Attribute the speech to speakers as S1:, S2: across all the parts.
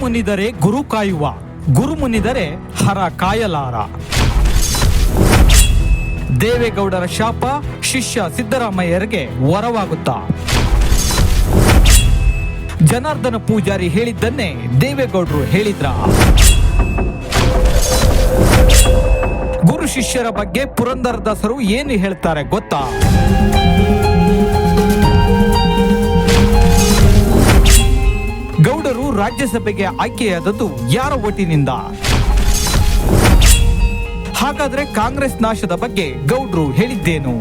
S1: ಮುನಿದರೆ ಗುರು ಕಾಯುವ, ಗುರು ಮುನಿದರೆ ಹರ ಕಾಯಲಾರ. ದೇವೇಗೌಡರ ಶಾಪ ಶಿಷ್ಯ ಸಿದ್ದರಾಮಯ್ಯರಿಗೆ ವರವಾಗುತ್ತಾ. ಜನಾರ್ದನ ಪೂಜಾರಿ ಹೇಳಿದ್ದನ್ನೇ ದೇವೇಗೌಡರು ಹೇಳಿದ್ರ. ಗುರು ಶಿಷ್ಯರ ಬಗ್ಗೆ ಪುರಂದರದಾಸರು ಏನು ಹೇಳ್ತಾರೆ ಗೊತ್ತಾ? ರಾಜ್ಯಸಭೆಗೆ ಆಯ್ಕೆಯಾದದ್ದು ಯಾರ ಒಟ್ಟಿನಿಂದ ಹಾಗಾದ್ರೆ ಕಾಂಗ್ರೆಸ್ ನಾಶದ ಬಗ್ಗೆ ಗೌಡ್ರು ಹೇಳಿದ್ದೇನು?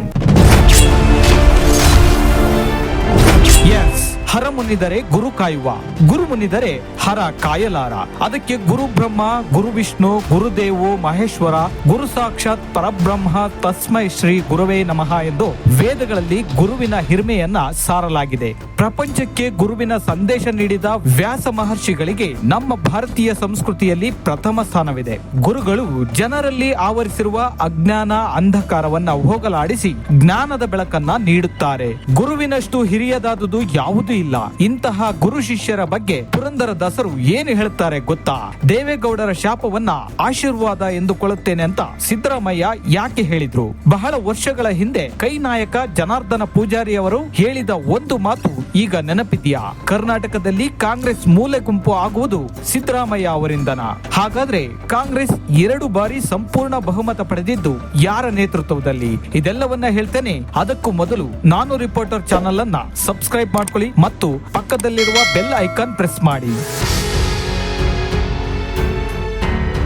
S1: ಎಸ್ ಹರ ಮುನ್ನಿದರೆ ಗುರು ಕಾಯುವ, ಗುರು ಮುನ್ನಿದರೆ ಹರ ಕಾಯಲಾರ. ಅದಕ್ಕೆ ಗುರು ಬ್ರಹ್ಮ, ಗುರು ವಿಷ್ಣು ಗುರುದೇವು ಮಹೇಶ್ವರ, ಗುರು ಸಾಕ್ಷಾತ್ ಪರಬ್ರಹ್ಮ, ತಸ್ಮೈ ಶ್ರೀ ಗುರುವೇ ನಮಃ ಎಂದು ವೇದಗಳಲ್ಲಿ ಗುರುವಿನ ಹಿರಿಮೆಯನ್ನ ಸಾರಲಾಗಿದೆ. ಪ್ರಪಂಚಕ್ಕೆ ಗುರುವಿನ ಸಂದೇಶ ನೀಡಿದ ವ್ಯಾಸ ಮಹರ್ಷಿಗಳಿಗೆ ನಮ್ಮ ಭಾರತೀಯ ಸಂಸ್ಕೃತಿಯಲ್ಲಿ ಪ್ರಥಮ ಸ್ಥಾನವಿದೆ. ಗುರುಗಳು ಜನರಲ್ಲಿ ಆವರಿಸಿರುವ ಅಜ್ಞಾನ, ಅಂಧಕಾರವನ್ನ ಹೋಗಲಾಡಿಸಿ ಜ್ಞಾನದ ಬೆಳಕನ್ನ ನೀಡುತ್ತಾರೆ. ಗುರುವಿನಷ್ಟು ಹಿರಿಯದಾದುದು ಯಾವುದೂ ಇಲ್ಲ. ಇಂತಹ ಗುರು ಶಿಷ್ಯರ ಬಗ್ಗೆ ಪುರಂದರ ದಾಸರು ಏನು ಹೇಳುತ್ತಾರೆ ಗೊತ್ತಾ? ದೇವೇಗೌಡರ ಶಾಪವನ್ನ ಆಶೀರ್ವಾದ ಎಂದುಕೊಳ್ಳುತ್ತೇನೆ ಅಂತ ಸಿದ್ದರಾಮಯ್ಯ ಯಾಕೆ ಹೇಳಿದ್ರು? ಬಹಳ ವರ್ಷಗಳ ಹಿಂದೆ ಕೈ ನಾಯಕ ಜನಾರ್ದನ ಪೂಜಾರಿ ಅವರು ಹೇಳಿದ ಒಂದು ಮಾತು ಈಗ ನೆನಪಿದೆಯಾ? ಕರ್ನಾಟಕದಲ್ಲಿ ಕಾಂಗ್ರೆಸ್ ಮೂಲೆ ಗುಂಪು ಆಗುವುದು ಸಿದ್ದರಾಮಯ್ಯ ಅವರಿಂದನ. ಹಾಗಾದ್ರೆ ಕಾಂಗ್ರೆಸ್ ಎರಡು ಬಾರಿ ಸಂಪೂರ್ಣ ಬಹುಮತ ಪಡೆದಿದ್ದು ಯಾರ ನೇತೃತ್ವದಲ್ಲಿ? ಇದೆಲ್ಲವನ್ನ ಹೇಳ್ತೇನೆ. ಅದಕ್ಕೂ ಮೊದಲು ನಾನು ರಿಪೋರ್ಟರ್ ಚಾನಲ್ ಅನ್ನ ಸಬ್ಸ್ಕ್ರೈಬ್ ಮಾಡ್ಕೊಳ್ಳಿ ಮತ್ತು ಪಕ್ಕದಲ್ಲಿರುವ ಬೆಲ್ ಐಕಾನ್ ಪ್ರೆಸ್ ಮಾಡಿ.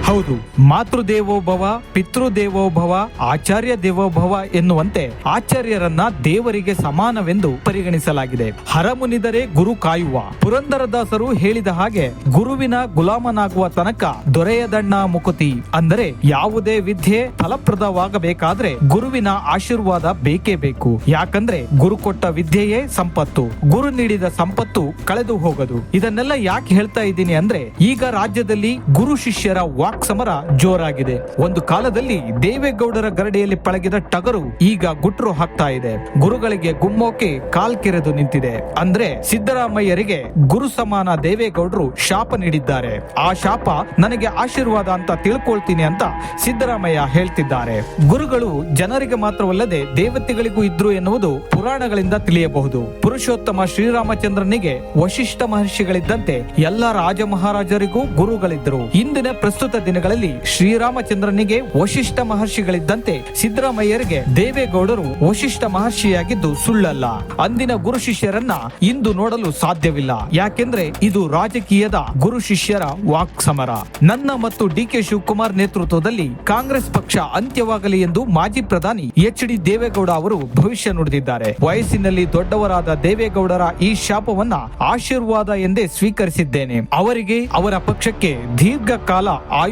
S1: ಹೌದು, ಮಾತೃದೇವೋಭವ, ಪಿತೃದೇವೋಭವ ಆಚಾರ್ಯ ದೇವೋಭವ ಎನ್ನುವಂತೆ ಆಚಾರ್ಯರನ್ನ ದೇವರಿಗೆ ಸಮಾನವೆಂದು ಪರಿಗಣಿಸಲಾಗಿದೆ. ಹರಮುನಿದರೆ ಗುರು ಕಾಯುವ. ಪುರಂದರದಾಸರು ಹೇಳಿದ ಹಾಗೆ, ಗುರುವಿನ ಗುಲಾಮನಾಗುವ ತನಕ ದೊರೆಯದಣ್ಣ ಮುಕುತಿ. ಅಂದರೆ ಯಾವುದೇ ವಿದ್ಯೆ ಫಲಪ್ರದವಾಗಬೇಕಾದ್ರೆ ಗುರುವಿನ ಆಶೀರ್ವಾದ ಬೇಕೇ ಬೇಕು. ಯಾಕಂದ್ರೆ ಗುರು ಕೊಟ್ಟ ವಿದ್ಯೆಯೇ ಸಂಪತ್ತು. ಗುರು ನೀಡಿದ ಸಂಪತ್ತು ಕಳೆದು ಹೋಗದು. ಇದನ್ನೆಲ್ಲ ಯಾಕೆ ಹೇಳ್ತಾ ಇದ್ದೀನಿ ಅಂದ್ರೆ, ಈಗ ರಾಜ್ಯದಲ್ಲಿ ಗುರು ಶಿಷ್ಯರ ವಾಕ್ ಸಮರ ಜೋರಾಗಿದೆ. ಒಂದು ಕಾಲದಲ್ಲಿ ದೇವೇಗೌಡರ ಗರಡಿಯಲ್ಲಿ ಪಳಗಿದ ಟಗರು ಈಗ ಗುಟ್ರು ಹಾಕ್ತಾ ಇದೆ. ಗುರುಗಳಿಗೆ ಗುಮ್ಮೋಕೆ ಕಾಲ್ ಕೆರೆದು ನಿಂತಿದೆ. ಅಂದ್ರೆ ಸಿದ್ದರಾಮಯ್ಯರಿಗೆ ಗುರು ಸಮಾನ ದೇವೇಗೌಡರು ಶಾಪ ನೀಡಿದ್ದಾರೆ. ಆ ಶಾಪ ನನಗೆ ಆಶೀರ್ವಾದ ಅಂತ ತಿಳ್ಕೊಳ್ತೀನಿ ಅಂತ ಸಿದ್ದರಾಮಯ್ಯ ಹೇಳ್ತಿದ್ದಾರೆ. ಗುರುಗಳು ಜನರಿಗೆ ಮಾತ್ರವಲ್ಲದೆ ದೇವತೆಗಳಿಗೂ ಇದ್ರು ಎನ್ನುವುದು ಪುರಾಣಗಳಿಂದ ತಿಳಿಯಬಹುದು. ಪುರುಷೋತ್ತಮ ಶ್ರೀರಾಮಚಂದ್ರನಿಗೆ ವಶಿಷ್ಠ ಮಹರ್ಷಿಗಳಿದ್ದಂತೆ ಎಲ್ಲ ರಾಜ ಮಹಾರಾಜರಿಗೂ ಗುರುಗಳಿದ್ದರು. ಇಂದಿನ ಪ್ರಸ್ತುತ ದಿನಗಳಲ್ಲಿ ಶ್ರೀರಾಮಚಂದ್ರನಿಗೆ ವಶಿಷ್ಠ ಮಹರ್ಷಿಗಳಿದ್ದಂತೆ ಸಿದ್ದರಾಮಯ್ಯರಿಗೆ ದೇವೇಗೌಡರು ವಶಿಷ್ಠ ಮಹರ್ಷಿಯಾಗಿದ್ದು ಸುಳ್ಳಲ್ಲ. ಅಂದಿನ ಗುರು ಶಿಷ್ಯರನ್ನ ಇಂದು ನೋಡಲು ಸಾಧ್ಯವಿಲ್ಲ. ಯಾಕೆಂದ್ರೆ ಇದು ರಾಜಕೀಯದ ಗುರು ಶಿಷ್ಯರ ವಾಕ್ ಸಮರ ನನ್ನ ಮತ್ತು ಡಿ ಕೆ ಶಿವಕುಮಾರ್ ನೇತೃತ್ವದಲ್ಲಿ ಕಾಂಗ್ರೆಸ್ ಪಕ್ಷ ಅಂತ್ಯವಾಗಲಿ ಎಂದು ಮಾಜಿ ಪ್ರಧಾನಿ ಎಚ್ ಡಿ ದೇವೇಗೌಡ ಅವರು ಭವಿಷ್ಯ ನುಡಿದಿದ್ದಾರೆ. ವಯಸ್ಸಿನಲ್ಲಿ ದೊಡ್ಡವರಾದ ದೇವೇಗೌಡರ ಈ ಶಾಪವನ್ನ ಆಶೀರ್ವಾದ ಎಂದೇ ಸ್ವೀಕರಿಸಿದ್ದೇನೆ. ಅವರಿಗೆ ಅವರ ಪಕ್ಷಕ್ಕೆ ದೀರ್ಘಕಾಲ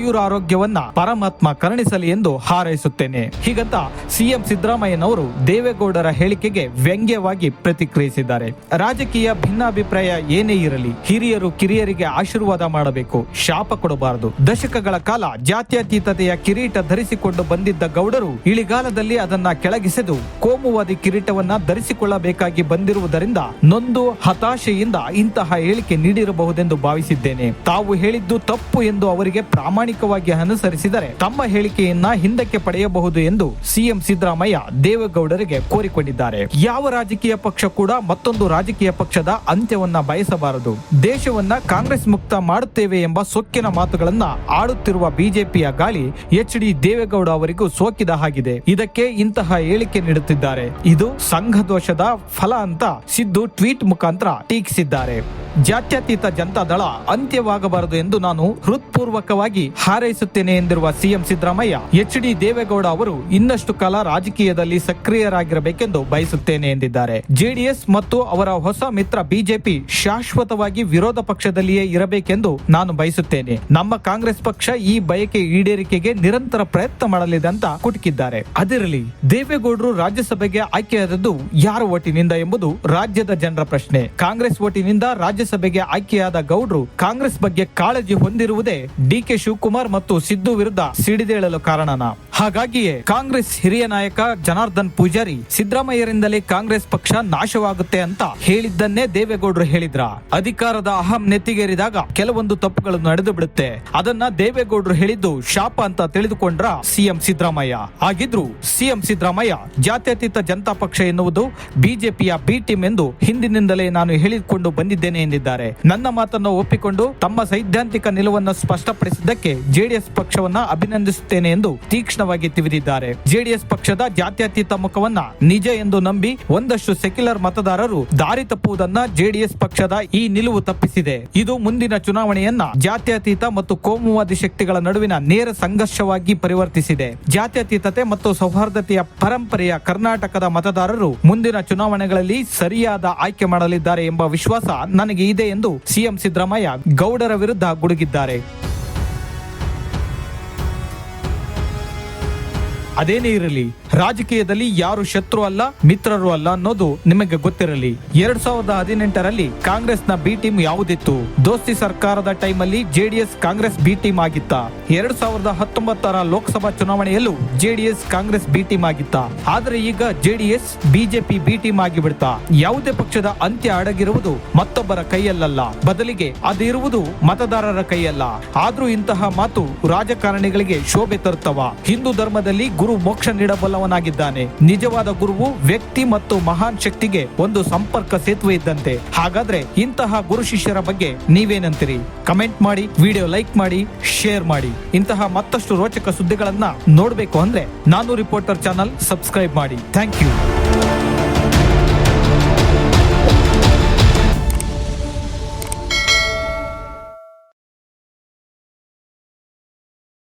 S1: ಆಯುರಾರೋಗ್ಯವನ್ನ ಪರಮಾತ್ಮ ಕರುಣಿಸಲಿ ಎಂದು ಹಾರೈಸುತ್ತೇನೆ. ಹೀಗಂತ ಸಿಎಂ ಸಿದ್ದರಾಮಯ್ಯನವರು ದೇವೇಗೌಡರ ಹೇಳಿಕೆಗೆ ವ್ಯಂಗ್ಯವಾಗಿ ಪ್ರತಿಕ್ರಿಯಿಸಿದ್ದಾರೆ. ರಾಜಕೀಯ ಭಿನ್ನಾಭಿಪ್ರಾಯ ಏನೇ ಇರಲಿ, ಹಿರಿಯರು ಕಿರಿಯರಿಗೆ ಆಶೀರ್ವಾದ ಮಾಡಬೇಕು, ಶಾಪ ಕೊಡಬಾರದು. ದಶಕಗಳ ಕಾಲ ಜಾತ್ಯತೀತತೆಯ ಕಿರೀಟ ಧರಿಸಿಕೊಂಡು ಬಂದಿದ್ದ ಗೌಡರು ಇಳಿಗಾಲದಲ್ಲಿ ಅದನ್ನ ಕೆಳಗಿಸಿದು ಕೋಮುವಾದಿ ಕಿರೀಟವನ್ನ ಧರಿಸಿಕೊಳ್ಳಬೇಕಾಗಿ ಬಂದಿರುವುದರಿಂದ ನೊಂದು ಹತಾಶೆಯಿಂದ ಇಂತಹ ಹೇಳಿಕೆ ನೀಡಿರಬಹುದೆಂದು ಭಾವಿಸಿದ್ದೇನೆ. ತಾವು ಹೇಳಿದ್ದು ತಪ್ಪು ಎಂದು ಅವರಿಗೆ ಪ್ರಾಮಾಣಿಕವಾಗಿ ಅನುಸರಿಸಿದರೆ ತಮ್ಮ ಹೇಳಿಕೆಯನ್ನ ಹಿಂದಕ್ಕೆ ಪಡೆಯಬಹುದು ಎಂದು ಸಿಎಂ ಸಿದ್ದರಾಮಯ್ಯ ದೇವೇಗೌಡರಿಗೆ ಕೋರಿಕೊಂಡಿದ್ದಾರೆ. ಯಾವ ರಾಜಕೀಯ ಪಕ್ಷ ಕೂಡ ಮತ್ತೊಂದು ರಾಜಕೀಯ ಪಕ್ಷದ ಅಂತ್ಯವನ್ನ ಬಯಸಬಾರದು. ದೇಶವನ್ನ ಕಾಂಗ್ರೆಸ್ ಮುಕ್ತ ಮಾಡುತ್ತೇವೆ ಎಂಬ ಸೊಕ್ಕಿನ ಮಾತುಗಳನ್ನ ಆಡುತ್ತಿರುವ ಬಿಜೆಪಿಯ ಗಾಳಿ ಎಚ್ ಡಿ ದೇವೇಗೌಡ ಅವರಿಗೂ ಸೋಕಿದ ಹಾಗಿದೆ. ಇದಕ್ಕೆ ಇಂತಹ ಹೇಳಿಕೆ ನೀಡುತ್ತಿದ್ದಾರೆ. ಇದು ಸಂಘ ದೋಷದ ಫಲ ಅಂತ ಸಿದ್ದು ಟ್ವೀಟ್ ಮುಖಾಂತರ ಟೀಕಿಸಿದ್ದಾರೆ. ಜಾತ್ಯತೀತ ಜನತಾದಳ ಅಂತ್ಯವಾಗಬಾರದು ಎಂದು ನಾನು ಹೃತ್ಪೂರ್ವಕವಾಗಿ ಹಾರೈಸುತ್ತೇನೆ ಎಂದಿರುವ CM Siddaramaiah, H D Deve Gowda ಅವರು ಇನ್ನಷ್ಟು ಕಾಲ ರಾಜಕೀಯದಲ್ಲಿ ಸಕ್ರಿಯರಾಗಿರಬೇಕೆಂದು ಬಯಸುತ್ತೇನೆ ಎಂದಿದ್ದಾರೆ. ಜೆಡಿಎಸ್ ಮತ್ತು ಅವರ ಹೊಸ ಮಿತ್ರ ಬಿಜೆಪಿ ಶಾಶ್ವತವಾಗಿ ವಿರೋಧ ಪಕ್ಷದಲ್ಲಿಯೇ ಇರಬೇಕೆಂದು ನಾನು ಬಯಸುತ್ತೇನೆ. ನಮ್ಮ ಕಾಂಗ್ರೆಸ್ ಪಕ್ಷ ಈ ಬಯಕೆ ಈಡೇರಿಕೆಗೆ ನಿರಂತರ ಪ್ರಯತ್ನ ಮಾಡಲಿದೆ ಅಂತ ಕುಟುಕಿದ್ದಾರೆ. ಅದಿರಲಿ, ದೇವೇಗೌಡರು ರಾಜ್ಯಸಭೆಗೆ ಆಯ್ಕೆಯಾದದ್ದು ಯಾರ ಓಟಿನಿಂದ ಎಂಬುದು ರಾಜ್ಯದ ಜನರ ಪ್ರಶ್ನೆ. ಕಾಂಗ್ರೆಸ್ ಓಟಿನಿಂದ ರಾಜ್ಯಸಭೆಗೆ ಆಯ್ಕೆಯಾದ ಗೌಡ್ರು ಕಾಂಗ್ರೆಸ್ ಬಗ್ಗೆ ಕಾಳಜಿ ಹೊಂದಿರುವುದೇ ಡಿ ಕೆ ಶಿವಕುಮಾರ್ ಮತ್ತು ಸಿದ್ದು ವಿರುದ್ಧ ಸಿಡಿದೇಳಲು ಕಾರಣನ. ಹಾಗಾಗಿಯೇ ಕಾಂಗ್ರೆಸ್ ಹಿರಿಯ ನಾಯಕ ಜನಾರ್ದನ್ ಪೂಜಾರಿ ಸಿದ್ದರಾಮಯ್ಯರಿಂದಲೇ ಕಾಂಗ್ರೆಸ್ ಪಕ್ಷ ನಾಶವಾಗುತ್ತೆ ಅಂತ ಹೇಳಿದ್ದನ್ನೇ ದೇವೇಗೌಡರು ಹೇಳಿದ್ರ. ಅಧಿಕಾರದ ಅಹಂ ನೆತ್ತಿಗೇರಿದಾಗ ಕೆಲವೊಂದು ತಪ್ಪುಗಳು ನಡೆದು ಬಿಡುತ್ತೆ ಅದನ್ನ ದೇವೇಗೌಡರು ಹೇಳಿದ್ದು ಶಾಪ ಅಂತ ತಿಳಿದುಕೊಂಡ್ರ ಸಿಎಂ ಸಿದ್ದರಾಮಯ್ಯ. ಆಗಿದ್ರು ಸಿಎಂ ಸಿದ್ದರಾಮಯ್ಯ ಜಾತ್ಯತೀತ ಜನತಾ ಪಕ್ಷ ಎನ್ನುವುದು ಬಿಜೆಪಿಯ ಬಿ ಟೀಮ್ ಎಂದು ಹಿಂದಿನಿಂದಲೇ ನಾನು ಹೇಳಿಕೊಂಡು ಬಂದಿದ್ದೇನೆ ನನ್ನ ಮಾತನ್ನು ಒಪ್ಪಿಕೊಂಡು ತಮ್ಮ ಸೈದ್ಧಾಂತಿಕ ನಿಲುವನ್ನು ಸ್ಪಷ್ಟಪಡಿಸಿದ್ದಕ್ಕೆ ಜೆಡಿಎಸ್ ಪಕ್ಷವನ್ನ ಅಭಿನಂದಿಸುತ್ತೇನೆ ಎಂದು ತೀಕ್ಷ್ಣವಾಗಿ ತಿವಿದಿದ್ದಾರೆ. ಜೆಡಿಎಸ್ ಪಕ್ಷದ ಜಾತ್ಯತೀತ ಮುಖವನ್ನ ನಿಜ ಎಂದು ನಂಬಿ ಒಂದಷ್ಟು ಸೆಕ್ಯುಲರ್ ಮತದಾರರು ದಾರಿ ತಪ್ಪುವುದನ್ನ ಜೆಡಿಎಸ್ ಪಕ್ಷದ ಈ ನಿಲುವು ತಪ್ಪಿಸಿದೆ. ಇದು ಮುಂದಿನ ಚುನಾವಣೆಯನ್ನ ಜಾತ್ಯತೀತ ಮತ್ತು ಕೋಮುವಾದಿ ಶಕ್ತಿಗಳ ನಡುವಿನ ನೇರ ಸಂಘರ್ಷವಾಗಿ ಪರಿವರ್ತಿಸಿದೆ. ಜಾತ್ಯತೀತತೆ ಮತ್ತು ಸೌಹಾರ್ದತೆಯ ಪರಂಪರೆಯ ಕರ್ನಾಟಕದ ಮತದಾರರು ಮುಂದಿನ ಚುನಾವಣೆಗಳಲ್ಲಿ ಸರಿಯಾದ ಆಯ್ಕೆ ಮಾಡಲಿದ್ದಾರೆ ಎಂಬ ವಿಶ್ವಾಸ ನನಗೆ ಇದೆ ಎಂದು ಸಿಎಂ ಸಿದ್ದರಾಮಯ್ಯ ಗೌಡರ ವಿರುದ್ಧ ಗುಡುಗಿದ್ದಾರೆ. ಅದೇನೇ ಇರಲಿ ರಾಜಕೀಯದಲ್ಲಿ ಯಾರು ಶತ್ರು ಅಲ್ಲ, ಮಿತ್ರರು ಅಲ್ಲ ಅನ್ನೋದು ನಿಮಗೆ ಗೊತ್ತಿರಲಿ. ಎರಡ್ ಸಾವಿರದ ಹದಿನೆಂಟರಲ್ಲಿ ಕಾಂಗ್ರೆಸ್ನ ಬಿ ಟೀಮ್ ಯಾವುದಿತ್ತು? ದೋಸ್ತಿ ಸರ್ಕಾರದ ಟೈಮಲ್ಲಿ ಜೆಡಿಎಸ್ ಕಾಂಗ್ರೆಸ್ ಬಿ ಟೀಮ್ ಆಗಿತ್ತ. ಎರಡ್ ಸಾವಿರದ ಹತ್ತೊಂಬತ್ತರ ಲೋಕಸಭಾ ಚುನಾವಣೆಯಲ್ಲೂ ಜೆಡಿಎಸ್ ಕಾಂಗ್ರೆಸ್ ಬಿ ಟೀಮ್ ಆಗಿತ್ತ. ಆದ್ರೆ ಈಗ ಜೆಡಿಎಸ್, ಬಿಜೆಪಿ ಬಿ ಟೀಮ್ ಆಗಿಬಿಡ್ತಾ. ಯಾವುದೇ ಪಕ್ಷದ ಅಂತ್ಯ ಅಡಗಿರುವುದು ಮತ್ತೊಬ್ಬರ ಕೈಯಲ್ಲ ಬದಲಿಗೆ ಅದಿರುವುದು ಮತದಾರರ ಕೈಯಲ್ಲ. ಆದ್ರೂ ಇಂತಹ ಮಾತು ರಾಜಕಾರಣಿಗಳಿಗೆ ಶೋಭೆ ತರುತ್ತವ. ಹಿಂದೂ ಧರ್ಮದಲ್ಲಿ ಗುರು ಮೋಕ್ಷ ನೀಡಬಲ್ಲವನಾಗಿದ್ದಾನೆ ನಿಜವಾದ ಗುರುವು ವ್ಯಕ್ತಿ ಮತ್ತು ಮಹಾನ್ ಶಕ್ತಿಗೆ ಒಂದು ಸಂಪರ್ಕ ಸೇತುವೆ ಇದ್ದಂತೆ. ಹಾಗಾದ್ರೆ ಇಂತಹ ಗುರು ಶಿಷ್ಯರ ಬಗ್ಗೆ ನೀವೇನಂತೀರಿ? ಕಮೆಂಟ್ ಮಾಡಿ, ವಿಡಿಯೋ ಲೈಕ್ ಮಾಡಿ, ಶೇರ್ ಮಾಡಿ. ಇಂತಹ ಮತ್ತಷ್ಟು ರೋಚಕ ಸುದ್ದಿಗಳನ್ನ ನೋಡಬೇಕು ಅಂದ್ರೆ ನಾನು ರಿಪೋರ್ಟರ್ ಚಾನಲ್ ಸಬ್ಸ್ಕ್ರೈಬ್ ಮಾಡಿ. Thank you.